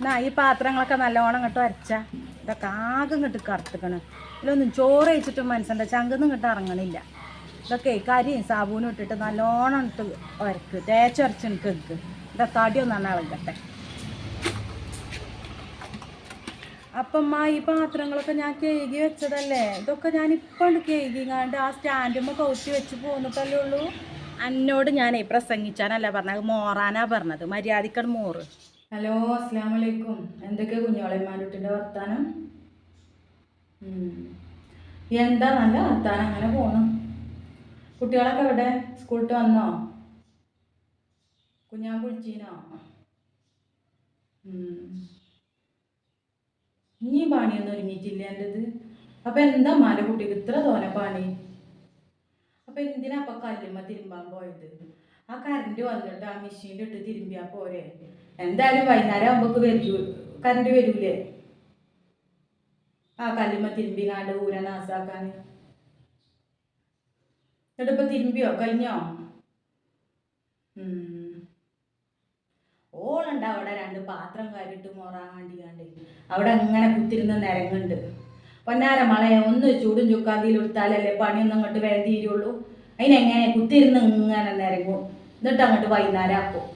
എന്നാ ഈ പാത്രങ്ങളൊക്കെ നല്ലോണം ഇങ്ങോട്ട് അരച്ച ഇതൊക്കെ ആകെ ഇങ്ങോട്ട് കറുത്തുക്കണ്. ഇതിലൊന്നും ചോറ് വെച്ചിട്ട് മനസ്സിന്റെ ചങ്കൊന്നും ഇങ്ങോട്ട് ഇറങ്ങണില്ല. ഇതൊക്കെ കരിയും സാബൂനും ഇട്ടിട്ട് നല്ലോണം ഇട്ട് ഒരക്ക് തേച്ചൊരച്ച് എനിക്ക് എനിക്ക് ഇതാ തടി ഒന്നാണ് ഇളകട്ടെ. അപ്പം അമ്മ ഈ പാത്രങ്ങളൊക്കെ ഞാൻ കേകി വെച്ചതല്ലേ? ഇതൊക്കെ ഞാൻ ഇപ്പം കേകിങ്ങാണ്ട് ആ സ്റ്റാൻഡുമ്പോൾ കൗത്തി വെച്ച് പോന്നിട്ടല്ലേ ഉള്ളൂ? എന്നോട് ഞാനേ പ്രസംഗിച്ചാനല്ല പറഞ്ഞത്. മോറാനാ പറഞ്ഞത്. മര്യാദക്കട് മോറ്. ഹലോ അസ്സാം വലൈക്കും എന്തൊക്കെ കുഞ്ഞോളന്മാരുട്ടിന്റെ വർത്താനം. എന്താ നല്ല വർത്താനം അങ്ങനെ പോണം. കുട്ടികളൊക്കെ എവിടെ? സ്കൂളിട്ട് വന്നോ? കുഞ്ഞാൻ കുളിച്ചീനോ. ഇനി പണിയൊന്നും ഒരുങ്ങിയിട്ടില്ല എന്റെത് അപ്പൊ എന്താ മാന്റെ കുട്ടിക്ക് ഇത്ര തോന പണി? അപ്പൊ എന്തിനാ അപ്പൊ കല്ലുമ്മ തിരുമ്പാൻ പോയത്? ആ കറണ്ട് വന്നിട്ട് ആ മെഷീനിൽ ഇട്ട് തിരുമ്പിയാ പോരെ? എന്തായാലും വൈകുന്നേരം ആകുമ്പോൾ വരൂ. കറണ്ട് വരൂലേ? ആ കല്ലുമ്മ തിരുമ്പി കാണ്ട് ഊര നാസാക്കാൻ എന്നിട്ട് ഇപ്പൊ തിരുമ്പിയോ? കഴിഞ്ഞോ. ഓളുണ്ട് അവിടെ രണ്ട് പാത്രം കാരിട്ട് മോറാൻ വേണ്ടി കണ്ട് അവിടെ അങ്ങനെ കുത്തിരുന്ന് നിരങ്ങുണ്ട്. പൊന്നാര മളയെ ഒന്ന് ചൂടും ചുക്കാതിയിൽ എടുത്താലല്ലേ പണിയൊന്നും അങ്ങോട്ട് വേണ്ടിയിരുള്ളൂ അതിനെങ്ങനെ കുത്തിരുന്ന് ഇങ്ങനെ നിരങ്ങും. എന്നിട്ട് അങ്ങോട്ട് വൈകുന്നേരം ആക്കും.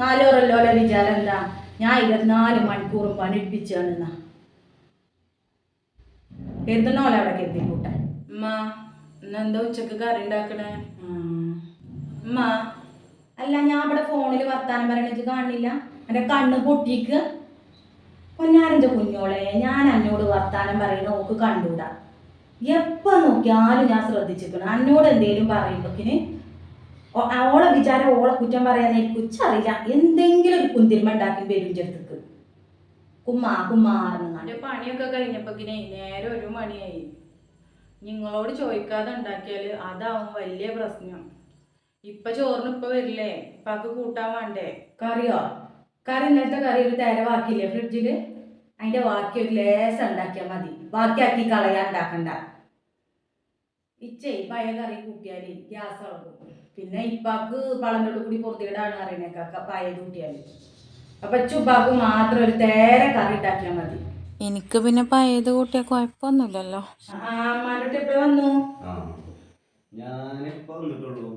നാലോറല്ലോലെ വിചാരം എന്താ? ഞാൻ ഇരുപത്തിനാല് മണിക്കൂർ പണിപ്പിച്ചാണെന്നാ കരുതണോലെ അവിടെ കരുതി കൂട്ടാൻ അമ്മ ഇന്നെന്താ ഉച്ചയ്ക്ക് കറി ഉണ്ടാക്കണേ? അമ്മ അല്ല ഞാൻ അവിടെ ഫോണിൽ വർത്താനം പറയണത് കാണില്ല? എന്റെ കണ്ണ് പൊട്ടിക്ക്. പൊന്നാരന്റെ കുഞ്ഞോളെ ഞാൻ അന്നോട് വർത്താനം പറയണ ഓക്ക് കണ്ടൂടാ. എപ്പോ നോക്കിയാലും ഞാൻ ശ്രദ്ധിച്ചിരിക്കണം. അന്നോട് എന്തേലും പറയുമ്പോക്കിന് ഓളെ വിചാരം ഓളെ കുറ്റം പറയാൻ എനിക്ക് ഉച്ചറിയില്ല. എന്തെങ്കിലും ഒരു കുന്തിരിമ ഉണ്ടാക്കി വരും ചെറുത്തക്ക് കുമ്മാ കുമ്മാറിന് പണിയൊക്കെ പിന്നെ നേരെ ഒരു മണിയായി. നിങ്ങളോട് ചോദിക്കാതെ ഉണ്ടാക്കിയാൽ അതാവും വലിയ പ്രശ്നം. ഇപ്പൊ ചോറിന് ഇപ്പൊ വരില്ലേ? ഇപ്പാക്ക് കൂട്ടാൻ വേണ്ടേ? കറിയോ? കറി ഇന്നലത്തെ കറി ഒരു തര വാക്കില്ലേ ഫ്രിഡ്ജിൽ? അതിന്റെ ബാക്കി ഒരു ലേസ് ഉണ്ടാക്കിയാൽ മതി. ബാക്കിയാക്കി കളയാൻ ഉണ്ടാക്കണ്ട. ഇച്ചേ പഴയ കറി കൂട്ടിയാൽ ഗ്യാസ് ഇളകും പിന്നെ ഇപ്പാക്ക് വളങ്ങളുടെ കൂടി പൊറത്തിടാണ് അറിയണേക്ക പഴയ കൂട്ടിയാൽ. അപ്പൊ ചുപ്പാക്ക് മാത്രം ഒരു തേരെ കറി ഉണ്ടാക്കിയാൽ മതി. എനിക്ക് പിന്നെ പഴയത് കൂട്ടിയ കുഴപ്പമൊന്നുമില്ലല്ലോ ആ അമ്മാരുടെ എപ്പോഴും വന്നു? ആ ഞാനിപ്പോ വന്നിട്ടുള്ളൂ.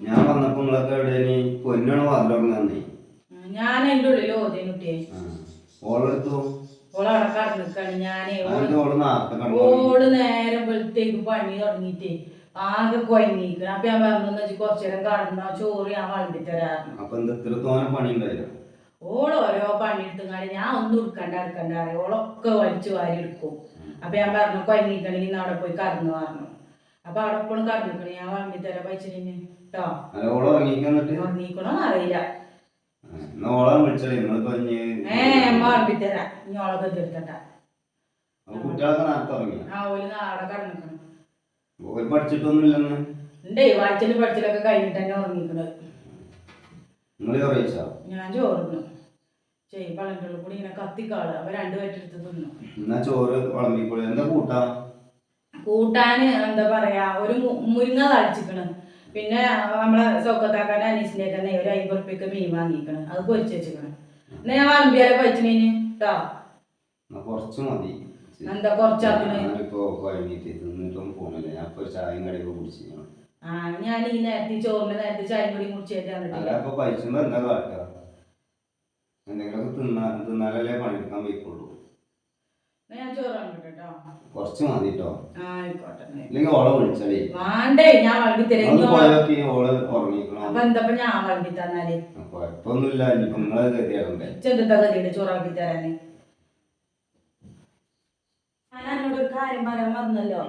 ഞാൻ വന്നപ്പോ നിങ്ങളൊക്കെ എവിടെ പൊന്നാണ് വാതിലുറങ്ങാന്നേ ഞാൻ എന്റെ ഉള്ളിൽ ഓതേ കുട്ടിയെ. ഓളെടുത്തു? ഓളവിടെ കടന്നിക്കാണ്. ഞാനേ ഓൾ നേരം വെളുത്തേക്ക് പണി തുടങ്ങിയിട്ട് ആകെ കൊയങ്ങിക്കണം അപ്പൊ ഞാൻ പറഞ്ഞു വെച്ച് കുറച്ചു നേരം കടന്നോ ചോറ് ഞാൻ വളമ്പി തരാറുണ്ട് അപ്പൊ എന്താ ഇത്ര തോനെ പണി ഉണ്ടായില്ല ഓൾ ഓരോ പണി എടുത്തുങ്ങാണ്ട് ഞാൻ ഒന്നും എടുക്കണ്ട എടുക്കണ്ട അറിയാം. ഓളൊക്കെ വലിച്ചു വാരി എടുക്കും. അപ്പൊ ഞാൻ പറഞ്ഞു കൊയങ്ങിക്കണെങ്കിൽ ഇന്ന് അവിടെ പോയി കടന്നു പറഞ്ഞു. അപ്പൊ അവിടെ എപ്പോഴും കടന്നിക്കണേ ഞാൻ വളമ്പി തരാം പൈച്ചിന് കേട്ടോ ഉറങ്ങിക്കണോന്ന് അറിയില്ല. ഏ വളമ്പി തരാം ഇനി ഓളൊക്കെ ഉറങ്ങി ആ ഓൽ നാളെ കടന്നിക്കണം ഓര് പഠിച്ചിട്ടൊന്നുമില്ലെന്ന്. ഉണ്ടേ വായിച്ചലും പഠിച്ചലൊക്കെ കഴിഞ്ഞിട്ട് തന്നെ ഉറങ്ങിക്കണത് നിങ്ങൾ ചോറിയിച്ചോ ഞാൻ ചോറിന്നു ചെയ് പളന്റെ കൂടി ഇങ്ങനെ കത്തിക്കാൾ. അവ രണ്ടു പേറ്റെടുത്ത് തിന്നു. എന്നാ ചോറ് വിളമ്പിക്കോളൂ. എന്താ കൂട്ടാ കൂട്ടാന് എന്താ പറയാ ഒരു മു- മുരിങ്ങ തളിച്ചിക്കണ്. പിന്നെ നമ്മളെ സ്വക്കത്താക്കാൻ അനീഷിന്റെ തന്നെ ഒരു അയ്യപ്പ റുപ്യക്ക് മീൻ വാങ്ങിക്കണ്. അത് പൊരിച്ച് വെച്ചിക്കണ്. എന്നാ ഞാൻ വളമ്പിയാലെ പഴിച്ചിനേന് കേട്ടോ എന്നാ കുറച്ച് മതി. എന്താ കുറച്ചാക്കണേ? ഞാനിപ്പോ കഴിഞ്ഞിട്ട് തിന്നിട്ടും പോണില്ല ഞാൻ ഇപ്പൊ ഒരു ചായയും കടിയൊക്കെ കുടിച്ചു ആ ഞാൻ ഈ നേരത്തെ ചോറിന്റെ നേരത്തെ ചായ കൂടി തന്നിട്ടില്ല ഇപ്പൊ പൈസ എന്താ കാട്ടുക എന്തെങ്കിലുമൊക്കെ തിന്നാ തിന്നാലല്ലേ പണിയെടുക്കാൻ വയ്ക്കുള്ളൂ. ഞാൻ ചോറ് വാങ്ങിട്ടോ കേട്ടോ കുറച്ച് മതി കേട്ടോ. ഇല്ലെങ്കിൽ ഓളെ വിളിച്ചാലേ. വേണ്ടേ ഞാൻ വണ്ടി തരാം. ഒന്ന് ഇനി ഓളെ- ഉറങ്ങിക്കണം? അപ്പൊ എന്താ ഞാൻ വളമ്പി തന്നാൽ? കുഴപ്പമൊന്നുമില്ല ഇനിയിപ്പോ നിങ്ങളെ ഗതിയാകണ്ടേ ചെറുത്ത ഗതിയുടെ ചോറാക്കി തരാന്? ഞാൻ കാര്യം പറയാൻ മറന്നല്ലോ.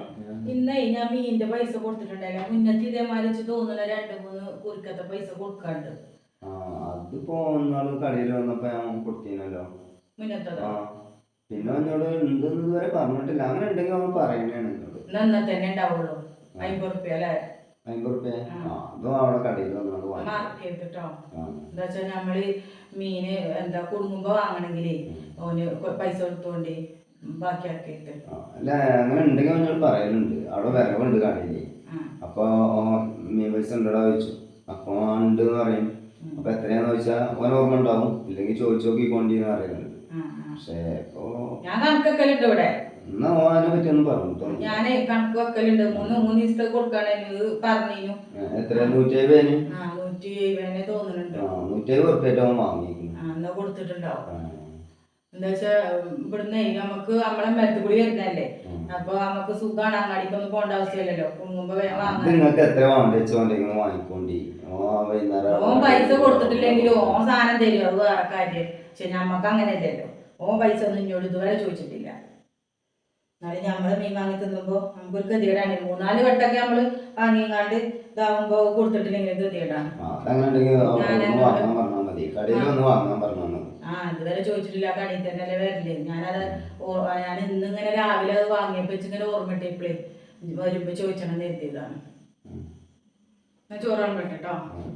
ഇന്നേ ഞാൻ മീനിന്റെ പൈസ കൊടുത്തിട്ടുണ്ടായില്ല. മുന്നത്തെ ഇതേമാതിരി വെച്ച് തോന്നുന്ന രണ്ട് മൂന്ന് കുറിക്കത്തെ പൈസ കൊടുക്കാണ്ട്. അതിപ്പോ ഒന്നാൾ കടയിൽ വന്നപ്പോ ഞാൻ കൊടുത്തീനല്ലോ. മുന്നത്തത്? പിന്നെ എന്നോട് ഉണ്ടെന്ന് ഇതുവരെ പറഞ്ഞിട്ടില്ല. അങ്ങനെ ഉണ്ടെങ്കിൽ അവൻ പറയണേണ് എന്നോട്. ഇന്നെ തന്നെ ഉണ്ടാവുള്ളൂ. അമ്പത് റുപ്യ അല്ലേ? അമ്പത് റുപ്യ? അതും അവിടെ കടയിൽ വന്നത് മാർക്ക് ചെയ്തിട്ടോ? എന്താ വെച്ചാൽ നമ്മൾ മീന് എന്താ കുടുങ്ങുമ്പോ വാങ്ങണെങ്കിലേ ഓന് പൈസ കൊടുത്തോണ്ട് അല്ല അങ്ങനെ ഉണ്ടെങ്കിൽ അവനോട് പറയലുണ്ട്. അവിടെ വരവുണ്ട് കടയിൽ അപ്പോൾ അപ്പൊ മീൻ പൈസ ഉണ്ടോടാ ചോദിച്ചു. അപ്പൊ ഉണ്ട് എന്ന് പറയും. അപ്പൊ എത്രയാന്ന് ചോദിച്ചാൽ ഓൻ ഓർമ്മ ഉണ്ടാവും. ഇല്ലെങ്കിൽ ചോദിച്ചു നോക്കിക്കൊണ്ടിന്ന് പറയുന്നത് പറയുന്നുണ്ട്. പക്ഷേ ഇപ്പൊ എന്നാ ഓനെ പറ്റി ഒന്നും പറഞ്ഞു ഞാനേ കണക്ക് വെക്കലുണ്ട്. മൂന്ന് മൂന്ന് ദിവസത്തെ കൊടുക്കണേന് പറഞ്ഞു എത്ര നൂറ്റി എഴുപതിനെ തോന്നുന്നുണ്ട് ആ നൂറ്റി അയ്പത് ഉറപ്പായിട്ട് അവൻ വാങ്ങിയിരിക്കുന്നു. കൊടുത്തിട്ടുണ്ടാവും. എന്താ വെച്ചാ ഇവിടുന്ന് നമുക്ക് നമ്മളെ മരത്തുകൂടി വരുന്നല്ലേ. അപ്പൊ നമുക്ക് സുഖമാണ് അങ്ങാടിക്കൊന്നും പോകേണ്ട ആവശ്യമില്ലല്ലോ. കുങ്ങുമ്പോ നിങ്ങൾക്ക് എത്ര വാങ്ങിക്കൊണ്ടി? ഓൻ പൈസ കൊടുത്തിട്ടില്ലെങ്കിലും ഓൻ സാധനം തരും അത് വേറെ കാര്യം. പക്ഷെ ഞമ്മക്ക് അങ്ങനെയല്ലല്ലോ. ഓൻ പൈസ ഒന്നും ഇഞ്ഞോട് ഇതുവരെ ചോദിച്ചിട്ടില്ല. എന്നാലും നമ്മൾ മീൻ വാങ്ങി തിന്നുമ്പോ നമുക്കൊരു ഗതികേടാണ്. മൂന്നാൽ വട്ടൊക്കെ നമ്മൾ വാങ്ങിങ്ങാണ്ട് ഇതാവുമ്പോ കൊടുത്തിട്ടില്ലെങ്കിൽ ഗതികേടാണ്. ഞാൻ ആ ഇതുവരെ ചോദിച്ചിട്ടില്ല കടയിൽ തന്നെ അല്ലേ വരില്ലേ ഞാനത് ഞാൻ ഇന്നിങ്ങനെ രാവിലെ അത് വാങ്ങിയപ്പോ ഇങ്ങനെ ഓർമ്മയിട്ടേ വരുമ്പോ ചോദിച്ചണം നിർത്തിയതാണ് ഉം. ഞാൻ കേട്ടോ ഉം.